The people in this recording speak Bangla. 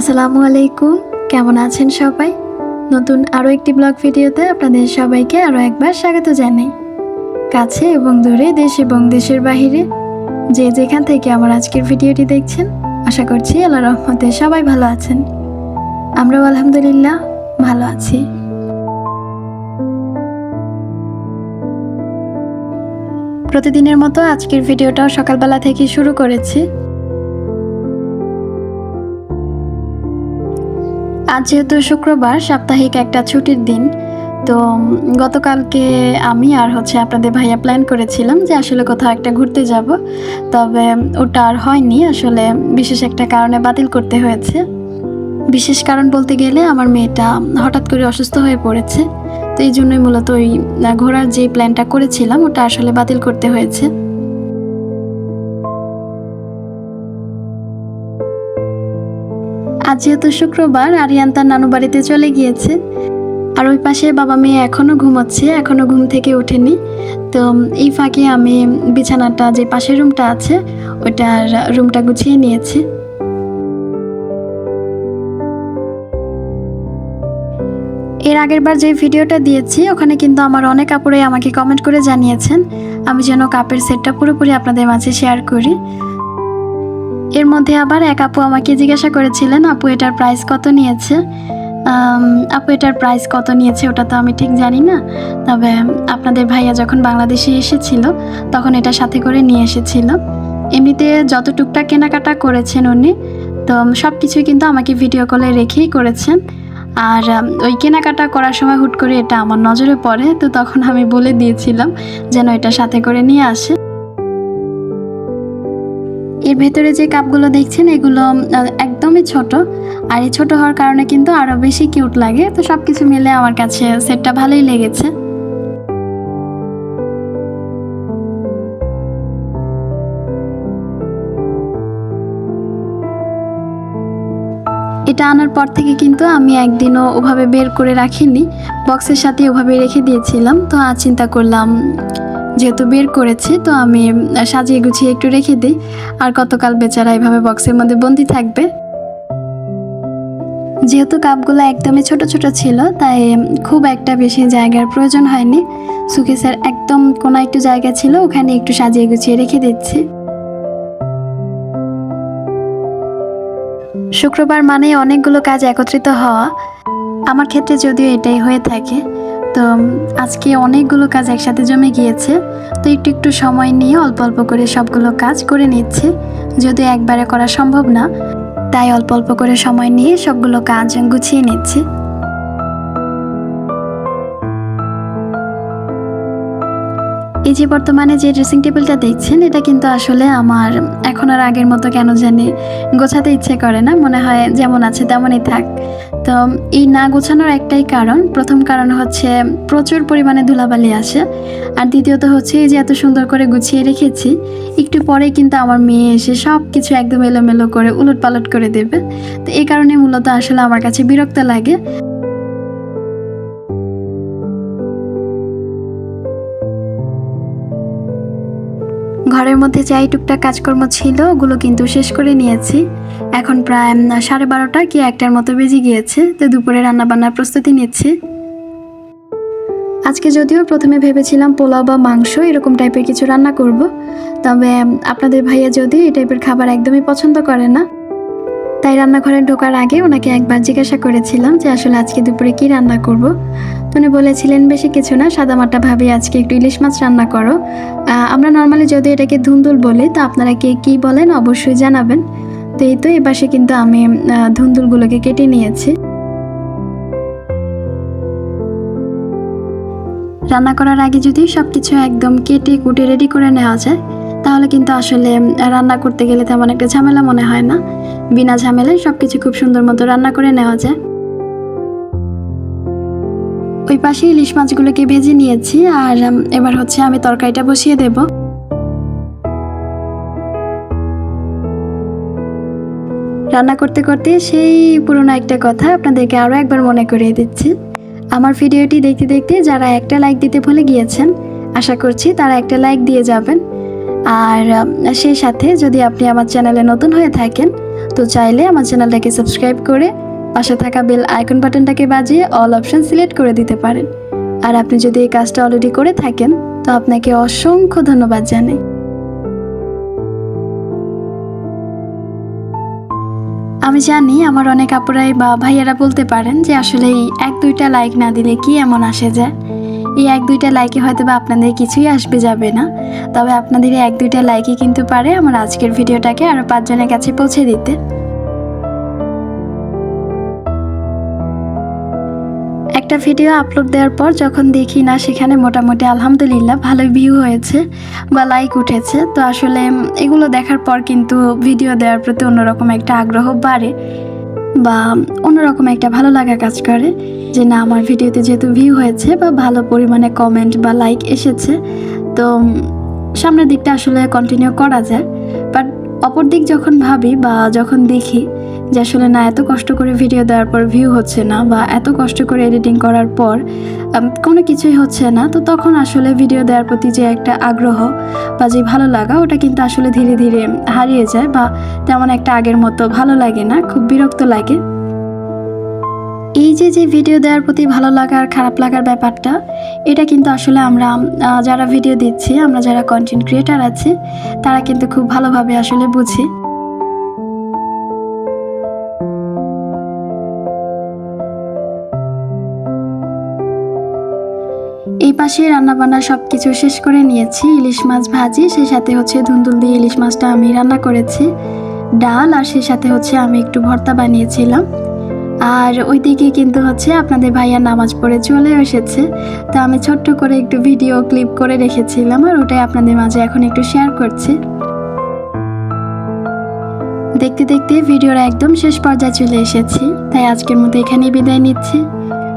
আসসালামু আলাইকুম। কেমন আছেন সবাই? নতুন আরও একটি ব্লগ ভিডিওতে আপনাদের সবাইকে আরও একবার স্বাগত জানাই। কাছে এবং দূরে, দেশ এবং দেশের বাহিরে, যে যেখান থেকে আমার আজকের ভিডিওটি দেখছেন, আশা করছি আল্লাহ রহমতে সবাই ভালো আছেন। আমরাও আলহামদুলিল্লাহ ভালো আছি। প্রতিদিনের মতো আজকের ভিডিওটাও সকালবেলা থেকে শুরু করেছি। আজ যেহেতু শুক্রবার, সাপ্তাহিক একটা ছুটির দিন, তো গতকালকে আমি আর হচ্ছে আপনাদের ভাইয়া প্ল্যান করেছিলাম যে আসলে কোথাও একটা ঘুরতে যাব। তবে, ওটা আর হয়নি, আসলে বিশেষ একটা কারণে বাতিল করতে হয়েছে। বিশেষ কারণ বলতে গেলে আমার মেয়েটা হঠাৎ করে অসুস্থ হয়ে পড়েছে। তো এই জন্যই মূলত ওই ঘোরার যে প্ল্যানটা করেছিলাম, ওটা আসলে বাতিল করতে হয়েছে। যেহেতু শুক্রবার, আরিয়ান তার নানু বাড়িতে চলে গিয়েছে। আর ওই পাশে বাবা মেয়ে এখনও ঘুমোচ্ছে এখনও ঘুম থেকে ওঠেনি। তো এই ফাঁকে আমি বিছানাটা যে পাশের রুমটা আছে, ওইটার রুমটা গুছিয়ে নিয়েছি। এর আগের বার যে ভিডিওটা দিয়েছি, ওখানে কিন্তু আমার অনেক কাপড়ে আমাকে কমেন্ট করে জানিয়েছেন, আমি যেন কাপের সেটটা পুরোপুরি আপনাদের মাঝে শেয়ার করি। এর মধ্যে আবার এক আপু আমাকে জিজ্ঞাসা করেছিলেন, আপু, এটার প্রাইস কত নিয়েছে? আপু, এটার প্রাইস কত নিয়েছে ওটা তো আমি ঠিক জানি না। তবে আপনাদের ভাইয়া যখন বাংলাদেশে এসেছিল, তখন এটা সাথে করে নিয়ে এসেছিল। এমনিতে যত টুকটাক কেনাকাটা করেছেন উনি, তো সব কিছুই কিন্তু আমাকে ভিডিও কলে রেখেই করেছেন। আর ওই কেনাকাটা করার সময় হুট করে এটা আমার নজরে পড়ে, তো তখন আমি বলে দিয়েছিলাম যেন এটা সাথে করে নিয়ে আসে। এর ভেতরে যে কাপগুলো দেখছেন, এগুলো একদমই ছোট। আর এই ছোট হওয়ার কারণে কিন্তু আরও বেশি কিউট লাগে। তো সব কিছু মিলে আমার কাছে সেটটা ভালোই লেগেছে। এটা আনার পর থেকে কিন্তু আমি একদিনও ওভাবে বের করে রাখিনি। বক্সের সাথে ওভাবে রেখে দিয়েছিলাম। তো আর চিন্তা করলাম যেহেতু বের করেছি, তো আমি সাজিয়ে গুছিয়ে একটু রেখে দিই। আর গতকাল বেচারা এভাবে বক্সের মধ্যে বন্দি থাকবে? যেহেতু কাপগুলো একদমই ছোট ছোট ছিল, তাই খুব একটা বেশি জায়গার প্রয়োজন হয়নি। সুকেসের একদম কোনো একটু জায়গা ছিল, ওখানে একটু সাজিয়ে গুছিয়ে রেখে দিচ্ছি। শুক্রবার মানে অনেকগুলো কাজ একত্রিত হওয়া। আমার ক্ষেত্রে যদিও এটাই হয়ে থাকে। তো আজকে অনেকগুলো কাজ একসাথে জমে গিয়েছে, তো একটু একটু সময় নিয়ে অল্প অল্প করে সবগুলো কাজ করে নিচ্ছে। যদিও একবারে করা সম্ভব না, তাই অল্প অল্প করে সময় নিয়ে সবগুলো কাজ গুছিয়ে নিচ্ছি। এই যে বর্তমানে যে ড্রেসিং টেবিলটা দেখছেন, এটা কিন্তু আসলে আমার এখন আর আগের মতো কেন জানি গোছাতে ইচ্ছে করে না। মনে হয় যেমন আছে তেমনই থাক। তো এই না গোছানোর একটাই কারণ, প্রথম কারণ হচ্ছে প্রচুর পরিমাণে ধুলাবালি আসে। আর দ্বিতীয়ত হচ্ছে এই যে এত সুন্দর করে গুছিয়ে রেখেছি, একটু পরে কিন্তু আমার মেয়ে এসে সব কিছু একদম এলোমেলো করে উলট পালট করে দেবে। তো এই কারণে মূলত আসলে আমার কাছে বিরক্ত লাগে। ঘরের মধ্যে যাই টুকটাক কাজকর্ম ছিল, ওগুলো কিন্তু শেষ করে নিয়েছি। এখন প্রায় সাড়ে বারোটা কি একটার মতো বেজে গিয়েছে, তো দুপুরে রান্নাবান্নার প্রস্তুতি নিচ্ছি। আজকে যদিও প্রথমে ভেবেছিলাম পোলাও বা মাংস এরকম টাইপের কিছু রান্না করব, তবে আপনাদের ভাইয়া যদি এই টাইপের খাবার একদমই পছন্দ করে না তাই রান্নাঘরে ঢোকার আগে ওনাকে একবার জিজ্ঞাসা করেছিলাম যে আসলে আজকে দুপুরে কি রান্না করব। তো উনি বলেছিলেন, বেশি কিছু না, সাদামাটা ভাবি আজকে একটু ইলিশ মাছ রান্না করো। আমরা নর্মালি যদি এটাকে ধুন্দুল বলি, তো আপনারা কে কী বলেন অবশ্যই জানাবেন। তো এই তো এই পাশে কিন্তু আমি ধুন্দুলগুলোকে কেটে নিয়েছি। রান্না করার আগে যদি সব কিছু একদম কেটে কুটে রেডি করে নেওয়া যায় তাহলে কিন্তু আসলে রান্না করতে গেলে তেমন একটা ঝামেলা মনে হয় না। বিনা ঝামেলায় সব কিছু খুব সুন্দর মতো রান্না করে নেওয়া যায়। ওই পাশে ইলিশ মাছগুলোকে ভেজে নিয়েছি আর এবার হচ্ছে আমি তরকারিটা বসিয়ে দেব। রান্না করতে করতে সেই পুরনো একটা কথা আপনাদেরকে আরও একবার মনে করিয়ে দিচ্ছি। আমার ভিডিওটি দেখতে দেখতে যারা একটা লাইক দিতে ভুলে গিয়েছেন, আশা করছি তারা একটা লাইক দিয়ে যাবেন। আর সেই সাথে যদি আপনি আমার চ্যানেলে নতুন হয়ে থাকেন, তো চাইলে আমার চ্যানেলটাকে সাবস্ক্রাইব করে পাশে থাকা বেল আইকন বাটনটাকে বাজিয়ে অল অপশন সিলেক্ট করে দিতে পারেন। আর আপনি যদি এই কাজটা অলরেডি করে থাকেন, তো আপনাকে অসংখ্য ধন্যবাদ জানাই। আমি জানি আমার অনেক আপুরাই বা ভাইয়ারা বলতে পারেন যে আসলে এই এক দুইটা লাইক না দিলে কি এমন আসে যায়। এই এক দুইটা লাইকে হয়তো বা আপনাদের কিছুই আসবে যাবে না। তবে আপনাদের এই এক দুইটা লাইকই কিন্তু পারে আমার আজকের ভিডিওটাকে আরও পাঁচজনের কাছে পৌঁছে দিতে। একটা ভিডিও আপলোড দেওয়ার পর যখন দেখি, না, সেখানে মোটামুটি আলহামদুলিল্লাহ ভালোই ভিউ হয়েছে বা লাইক উঠেছে। তো আসলে এগুলো দেখার পর কিন্তু ভিডিও দেওয়ার প্রতি অন্যরকম একটা আগ্রহ বাড়ে। বা অন্যরকম একটা ভালো লাগা কাজ করে যে না, আমার ভিডিওতে যেহেতু ভিউ হয়েছে বা ভালো পরিমাণে কমেন্ট বা লাইক এসেছে, তো সামনের দিকটা আসলে কন্টিনিউ করা যায়। বাট অপর দিক যখন ভাবি বা যখন দেখি যে আসলে না এত কষ্ট করে ভিডিও দেওয়ার পর ভিউ হচ্ছে না বা এত কষ্ট করে এডিটিং করার পর কোনো কিছুই হচ্ছে না। তো তখন আসলে ভিডিও দেওয়ার প্রতি যে একটা আগ্রহ বা যে ভালো লাগা, ওটা কিন্তু আসলে ধীরে ধীরে হারিয়ে যায় বা তেমন একটা আগের মতো ভালো লাগে না, খুব বিরক্ত লাগে। এই যে যে ভিডিও দেওয়ার প্রতি ভালো লাগা আর খারাপ লাগার ব্যাপারটা, এটা কিন্তু আসলে আমরা যারা ভিডিও দিচ্ছি, আমরা যারা কন্টেন্ট ক্রিয়েটার আছি, তারা কিন্তু খুব ভালোভাবে আসলে বুঝি। পাশে রান্নাবান্না সব কিছু শেষ করে নিয়েছি। ইলিশ মাছ ভাজি, সেই সাথে হচ্ছে ধুন্দুল দিয়ে ইলিশ মাছটা আমি রান্না করেছি। ডাল আর সেই সাথে হচ্ছে আমি একটু ভর্তা বানিয়েছিলাম। আর ওইদিকে কিন্তু হচ্ছে আপনাদের ভাইয়া নামাজ পড়ে চলে এসেছে। তো আমি ছোট্ট করে একটু ভিডিও ক্লিপ করে রেখেছিলাম আর ওটাই আপনাদের মাঝে এখন একটু শেয়ার করছি। দেখতে দেখতে ভিডিওর একদম শেষ পর্যায়ে চলে এসেছি। তাই আজকের মতো এখানেই বিদায় নিচ্ছি।